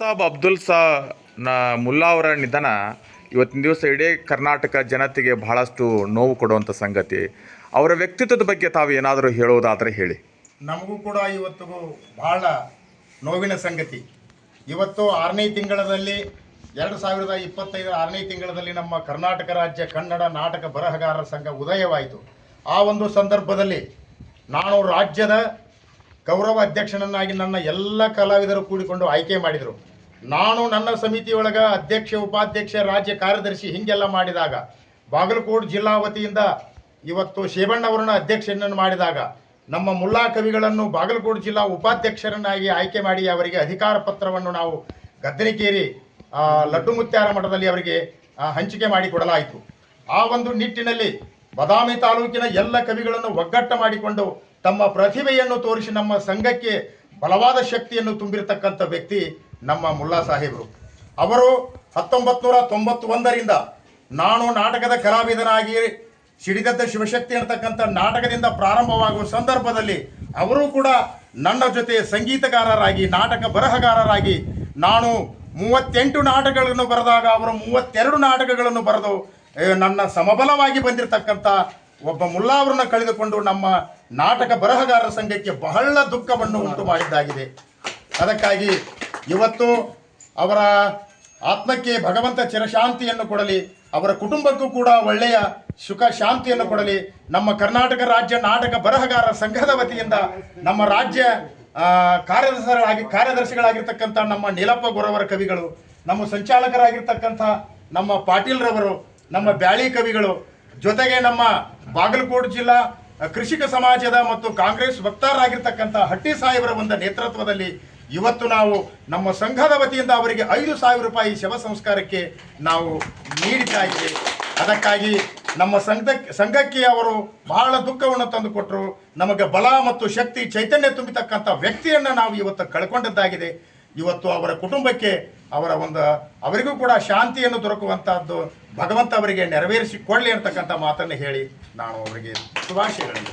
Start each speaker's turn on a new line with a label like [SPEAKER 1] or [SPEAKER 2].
[SPEAKER 1] ಸಾಬ್ ಅಬ್ದುಲ್ ಸಾ ನ ಮುಲ್ಲಾ ಅವರ ನಿಧನ ಇವತ್ತಿನ ದಿವಸ ಇಡೀ ಕರ್ನಾಟಕ ಜನತೆಗೆ ಬಹಳಷ್ಟು ನೋವು ಕೊಡುವಂಥ ಸಂಗತಿ. ಅವರ ವ್ಯಕ್ತಿತ್ವದ ಬಗ್ಗೆ ತಾವು ಏನಾದರೂ ಹೇಳೋದಾದರೆ ಹೇಳಿ.
[SPEAKER 2] ನಮಗೂ ಕೂಡ ಇವತ್ತಿಗೂ ಬಹಳ ನೋವಿನ ಸಂಗತಿ. ಇವತ್ತು ಆರನೇ ತಿಂಗಳಲ್ಲಿ ಎರಡು ಸಾವಿರದ ಇಪ್ಪತ್ತೈದು ಆರನೇ ತಿಂಗಳಲ್ಲಿ ನಮ್ಮ ಕರ್ನಾಟಕ ರಾಜ್ಯ ಕನ್ನಡ ನಾಟಕ ಬರಹಗಾರರ ಸಂಘ ಉದಯವಾಯಿತು. ಆ ಒಂದು ಸಂದರ್ಭದಲ್ಲಿ ನಾನು ರಾಜ್ಯದ ಗೌರವ ಅಧ್ಯಕ್ಷನನ್ನಾಗಿ ನನ್ನ ಎಲ್ಲ ಕಲಾವಿದರು ಕೂಡಿಕೊಂಡು ಆಯ್ಕೆ ಮಾಡಿದರು. ನಾನು ನನ್ನ ಸಮಿತಿ ಸಮಿತಿಯೊಳಗ ಅಧ್ಯಕ್ಷ, ಉಪಾಧ್ಯಕ್ಷ, ರಾಜ್ಯ ಕಾರ್ಯದರ್ಶಿ ಹೀಗೆಲ್ಲ ಮಾಡಿದಾಗ, ಬಾಗಲಕೋಟೆ ಜಿಲ್ಲಾ ವತಿಯಿಂದ ಇವತ್ತು ಶೇಬಣ್ಣವರನ್ನ ಅಧ್ಯಕ್ಷರನ್ನು ಮಾಡಿದಾಗ, ನಮ್ಮ ಮುಲ್ಲಾ ಕವಿಗಳನ್ನು ಬಾಗಲಕೋಟೆ ಜಿಲ್ಲಾ ಉಪಾಧ್ಯಕ್ಷರನ್ನಾಗಿ ಆಯ್ಕೆ ಮಾಡಿ ಅವರಿಗೆ ಅಧಿಕಾರ ಪತ್ರವನ್ನು ನಾವು ಗದ್ದರಿಕೇರಿ ಲಡ್ಡು ಮುತ್ಯಾರ ಮಠದಲ್ಲಿ ಅವರಿಗೆ ಹಂಚಿಕೆ ಮಾಡಿಕೊಡಲಾಯಿತು ಆ ಒಂದು ನಿಟ್ಟಿನಲ್ಲಿ ಬದಾಮಿ ತಾಲೂಕಿನ ಎಲ್ಲ ಕವಿಗಳನ್ನು ಒಗ್ಗಟ್ಟ ಮಾಡಿಕೊಂಡು ತಮ್ಮ ಪ್ರತಿಭೆಯನ್ನು ತೋರಿಸಿ ನಮ್ಮ ಸಂಘಕ್ಕೆ ಬಲವಾದ ಶಕ್ತಿಯನ್ನು ತುಂಬಿರತಕ್ಕಂಥ ವ್ಯಕ್ತಿ ನಮ್ಮ ಮುಲ್ಲಾ ಸಾಹೇಬರು. ಅವರು ಹತ್ತೊಂಬತ್ತು ನೂರ ತೊಂಬತ್ತೊಂದರಿಂದ ನಾನು ನಾಟಕದ ಕಲಾವಿದನಾಗಿ ಸಿಡಿದದ್ದ ಶಿವಶಕ್ತಿ ಅಂತಕ್ಕಂಥ ನಾಟಕದಿಂದ ಪ್ರಾರಂಭವಾಗುವ ಸಂದರ್ಭದಲ್ಲಿ ಅವರು ಕೂಡ ನನ್ನ ಜೊತೆ ಸಂಗೀತಗಾರರಾಗಿ, ನಾಟಕ ಬರಹಗಾರರಾಗಿ ನಾನು ಮೂವತ್ತೆಂಟು ನಾಟಕಗಳನ್ನು ಬರೆದಾಗ ಅವರು ಮೂವತ್ತೆರಡು ನಾಟಕಗಳನ್ನು ಬರೆದು ನನ್ನ ಸಮಬಲವಾಗಿ ಬಂದಿರತಕ್ಕಂಥ ಒಬ್ಬ ಮುಲ್ಲಾ ಅವರನ್ನು ಕಳೆದುಕೊಂಡು ನಮ್ಮ ನಾಟಕ ಬರಹಗಾರರ ಸಂಘಕ್ಕೆ ಬಹಳ ದುಃಖವನ್ನು ಉಂಟು ಮಾಡಿದ್ದಾಗಿದೆ ಅದಕ್ಕಾಗಿ ಇವತ್ತು ಅವರ ಆತ್ಮಕ್ಕೆ ಭಗವಂತ ಚಿರಶಾಂತಿಯನ್ನು ಕೊಡಲಿ, ಅವರ ಕುಟುಂಬಕ್ಕೂ ಕೂಡ ಒಳ್ಳೆಯ ಸುಖ ಶಾಂತಿಯನ್ನು ಕೊಡಲಿ. ನಮ್ಮ ಕರ್ನಾಟಕ ರಾಜ್ಯ ನಾಟಕ ಬರಹಗಾರರ ಸಂಘದ ವತಿಯಿಂದ ನಮ್ಮ ರಾಜ್ಯ ಕಾರ್ಯದರ್ಶಿಗಳಾಗಿ, ಕಾರ್ಯದರ್ಶಿಗಳಾಗಿರ್ತಕ್ಕಂಥ ನಮ್ಮ ನೀಲಪ್ಪ ಗೊರವರ ಕವಿಗಳು, ನಮ್ಮ ಸಂಚಾಲಕರಾಗಿರ್ತಕ್ಕಂಥ ನಮ್ಮ ಪಾಟೀಲ್ರವರು ನಮ್ಮ ಬ್ಯಾಳಿ ಕವಿಗಳು, ಜೊತೆಗೆ ನಮ್ಮ ಬಾಗಲಕೋಟೆ ಜಿಲ್ಲಾ ಕೃಷಿಕ ಸಮಾಜದ ಮತ್ತು ಕಾಂಗ್ರೆಸ್ ವಕ್ತಾರರಾಗಿರ್ತಕ್ಕಂಥ ಹಟ್ಟಿ ಸಾಹೇಬರ ಒಂದು ನೇತೃತ್ವದಲ್ಲಿ ಇವತ್ತು ನಾವು ನಮ್ಮ ಸಂಘದ ವತಿಯಿಂದ ಅವರಿಗೆ ಐದು ಸಾವಿರ ರೂಪಾಯಿ ಶವ ಸಂಸ್ಕಾರಕ್ಕೆ ನಾವು ನೀಡಿದ್ದಾಗಿದೆ ಅದಕ್ಕಾಗಿ ನಮ್ಮ ಸಂಘ ಸಂಘಕ್ಕೆ ಅವರು ಬಹಳ ದುಃಖವನ್ನು ತಂದುಕೊಟ್ಟರು ನಮಗೆ ಬಲ ಮತ್ತು ಶಕ್ತಿ ಚೈತನ್ಯ ತುಂಬಿತಕ್ಕಂಥ ವ್ಯಕ್ತಿಯನ್ನು ನಾವು ಇವತ್ತು ಕಳ್ಕೊಂಡದ್ದಾಗಿದೆ. ಇವತ್ತು ಅವರ ಕುಟುಂಬಕ್ಕೆ ಅವರ ಒಂದು ಅವರಿಗೂ ಕೂಡ ಶಾಂತಿಯನ್ನು ದೊರಕುವಂತಹದ್ದು ಭಗವಂತ ಅವರಿಗೆ ನೆರವೇರಿಸಿ ಕೊಡಲಿ ಅಂತಕ್ಕಂಥ ಮಾತನ್ನು ಹೇಳಿ ನಾನು ಅವರಿಗೆ ಶುಭಾಶಯಗಳನ್ನು